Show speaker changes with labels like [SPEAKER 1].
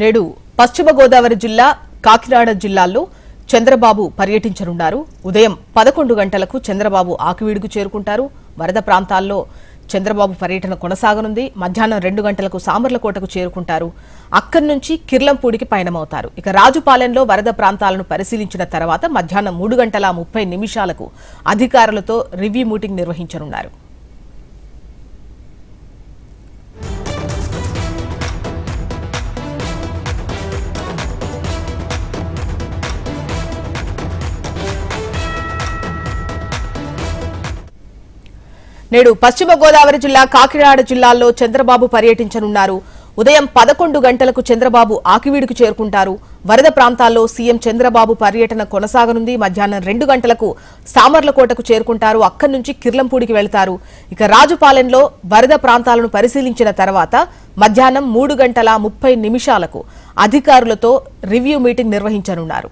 [SPEAKER 1] నేడు పశ్చిమ గోదావరి జిల్లా కాకినాడ జిల్లాల్లో చంద్రబాబు పర్యటించనున్నారు. ఉదయం పదకొండు గంటలకు చంద్రబాబు ఆకివీడుకు చేరుకుంటారు. వరద ప్రాంతాల్లో చంద్రబాబు పర్యటన కొనసాగనుంది. మధ్యాహ్నం రెండు గంటలకు సామర్లకోటకు చేరుకుంటారు. అక్కడి నుంచి కిర్లంపూడికి పయనమవుతారు. ఇక రాజుపాలెంలో వరద ప్రాంతాలను పరిశీలించిన తర్వాత మధ్యాహ్నం మూడు గంటల ముప్పై నిమిషాలకు అధికారులతో రివ్యూ మీటింగ్ నిర్వహించనున్నారు. నేడు పశ్చిమ గోదావరి జిల్లా కాకినాడ జిల్లాల్లో చంద్రబాబు పర్యటించనున్నారు. ఉదయం పదకొండు గంటలకు చంద్రబాబు ఆకివీడుకు చేరుకుంటారు. వరద ప్రాంతాల్లో సీఎం చంద్రబాబు పర్యటన కొనసాగనుంది. మధ్యాహ్నం రెండు గంటలకు సామర్లకోటకు చేరుకుంటారు. అక్కడి నుంచి కిర్లంపూడికి వెళ్తారు. ఇక రాజుపాలెంలో వరద ప్రాంతాలను పరిశీలించిన తర్వాత మధ్యాహ్నం మూడు గంటల ముప్పై నిమిషాలకు అధికారులతో రివ్యూ మీటింగ్ నిర్వహించనున్నారు.